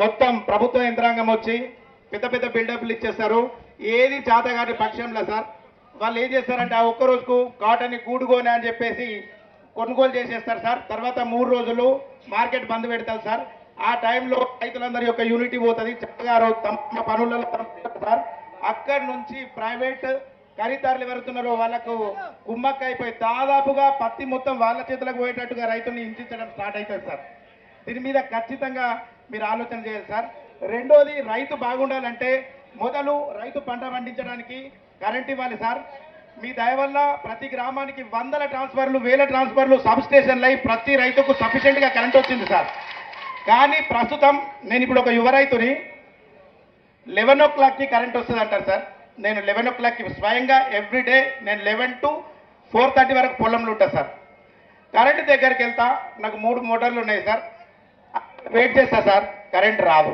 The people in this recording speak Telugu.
మొత్తం ప్రభుత్వ యంత్రాంగం వచ్చి పెద్ద పెద్ద బిల్డప్లు ఇచ్చేస్తారు ఏది చేతగాని పక్షంలో సార్? వాళ్ళు ఏం చేస్తారంటే ఆ ఒక్క రోజుకు కాటన్ కూడుకోని అని చెప్పేసి కొనుగోలు చేసేస్తారు సార్. తర్వాత మూడు రోజులు మార్కెట్ బంద్ పెడతారు సార్. ఆ టైంలో రైతులందరి యొక్క యూనిటీ పోతుంది. చక్కగా తమ పనులలో సార్. అక్కడి నుంచి ప్రైవేట్ ఖరీదారులు ఎవరుతున్నారో వాళ్ళకు కుమ్మక్క అయిపోయి దాదాపుగా పత్తి మొత్తం వాళ్ళ చేతులకు పోయేటట్టుగా రైతుల్ని హింసించడం స్టార్ట్ అవుతుంది సార్. దీని మీద ఖచ్చితంగా మీరు ఆలోచన చేయాలి సార్. రెండోది రైతు బాగుండాలంటే మొదలు రైతు పంట పండించడానికి కరెంట్ ఇవ్వాలి సార్. మీ దయ వల్ల ప్రతి గ్రామానికి వందల ట్రాన్స్ఫర్లు వేల ట్రాన్స్ఫర్లు సబ్ స్టేషన్లు అయి ప్రతి రైతుకు సఫిషియెంట్గా కరెంట్ వచ్చింది సార్. కానీ ప్రస్తుతం నేను ఇప్పుడు ఒక యువ రైతుని లెవెన్ ఓ క్లాక్కి కరెంట్ వస్తుంది అంటారు సార్. నేను లెవెన్ ఓ క్లాక్కి స్వయంగా ఎవ్రీడే నేను లెవెన్ టు ఫోర్ థర్టీ వరకు పొలంలో ఉంటా సార్. కరెంట్ దగ్గరికి వెళ్తా నాకు మూడు మోటార్లు ఉన్నాయి సార్. వెయిట్ చేస్తా సార్ కరెంట్ రాదు.